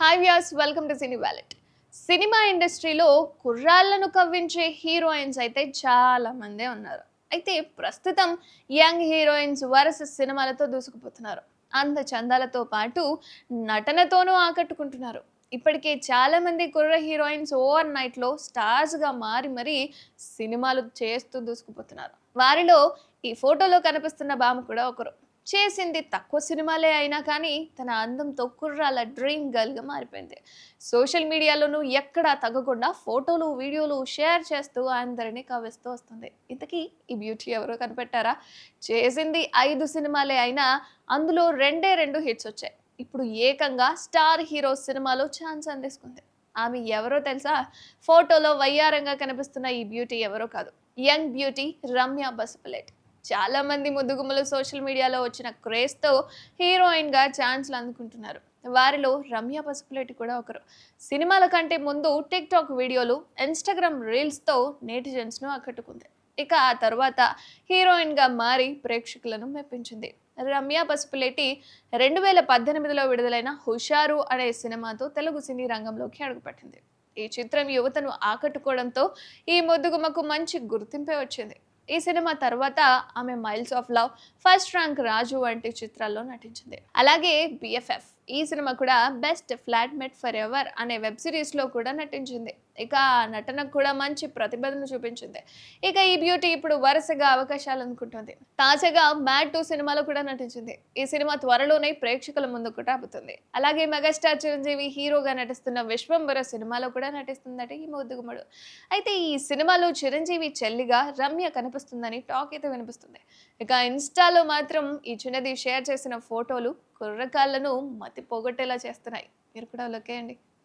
Hi Vyas welcome to cine wallet cinema ఇండస్ట్రీలో కుర్రాళ్ళను కవ్వించే heroines అయితే చాలామందే ఉన్నారు. అయితే ప్రస్తుతం యంగ్ హీరోయిన్స్ వరుస సినిమాలతో దూసుకుపోతున్నారు. అంత చందాలతో పాటు నటనతోనూ ఆకట్టుకుంటున్నారు. ఇప్పటికే చాలామంది కుర్ర హీరోయిన్స్ ఓవర్ నైట్లో స్టార్స్గా మారి మరీ సినిమాలు చేస్తూ దూసుకుపోతున్నారు. వారిలో ఈ ఫోటోలో కనిపిస్తున్న బామ కూడా ఒకరు. చేసింది. తక్కువ సినిమాలే అయినా కానీ తన అందంతో కుర్రాల డ్రీమ్ గర్ల్గా మారిపోయింది. సోషల్ మీడియాలోనూ ఎక్కడా తగ్గకుండా ఫోటోలు వీడియోలు షేర్ చేస్తూ అందరినీ కవిస్తూ వస్తుంది. ఇంతకీ ఈ బ్యూటీ ఎవరో కనిపెట్టారా? చేసింది ఐదు సినిమాలే అయినా అందులో రెండే రెండు హిట్స్ వచ్చాయి. ఇప్పుడు ఏకంగా స్టార్ హీరో సినిమాలో ఛాన్స్ అందిస్తుంది. ఆమె ఎవరో తెలుసా? ఫోటోలో వయ్యారంగా కనిపిస్తున్న ఈ బ్యూటీ ఎవరో కాదు. యంగ్ బ్యూటీ రమ్య బసుపలేట్ చాలా మంది ముద్దుగుమ్మలు సోషల్ మీడియాలో వచ్చిన క్రేజ్తో హీరోయిన్గా ఛాన్స్లు అందుకుంటున్నారు. వారిలో రమ్య పసుపులేటి కూడా ఒకరు. సినిమాల కంటే ముందు టిక్ టాక్ వీడియోలు ఇన్స్టాగ్రామ్ రీల్స్తో నేటిజన్స్ను ఆకట్టుకుంది. ఇక ఆ తర్వాత హీరోయిన్గా మారి ప్రేక్షకులను మెప్పించింది. రమ్య పసుపులేటి రెండు వేల పద్దెనిమిదిలో విడుదలైన హుషారు అనే సినిమాతో తెలుగు సినీ రంగంలోకి అడుగుపెట్టింది. ఈ చిత్రం యువతను ఆకట్టుకోవడంతో ఈ ముద్దుగుమకు మంచి గుర్తింపే వచ్చింది. ఈ సినిమా తర్వాత ఆమె miles of love first rank Raju వంటి చిత్రాల్లో నటించింది. అలాగే బిఎఫ్ఎఫ్ ఈ సినిమా కూడా best flatmate forever అనే వెబ్ సిరీస్లో కూడా నటించింది. ఇక ఆ నటనకు కూడా మంచి ప్రతిభను చూపించింది. ఇక ఈ బ్యూటీ ఇప్పుడు వరుసగా అవకాశాలు అనుకుంటుంది తాజాగా మ్యాడ్ టూ సినిమాలో కూడా నటించింది. ఈ సినిమా త్వరలోనే ప్రేక్షకుల ముందుకు రాబోతుంది. అలాగే మెగాస్టార్ చిరంజీవి హీరోగా నటిస్తున్న విశ్వంబర సినిమాలో కూడా నటిస్తుందట ఈ మొద్దుగుమడు అయితే ఈ సినిమాలో చిరంజీవి చెల్లిగా రమ్య కనిపిస్తుందని టాక్ అయితే వినిపిస్తుంది. ఇక ఇన్స్టాలో మాత్రం ఈ చిన్నది షేర్ చేసిన ఫోటోలు కుర్రకాళ్ళను మతి పోగొట్టేలా చేస్తున్నాయి. మీరు కూడా లొక్కేయండి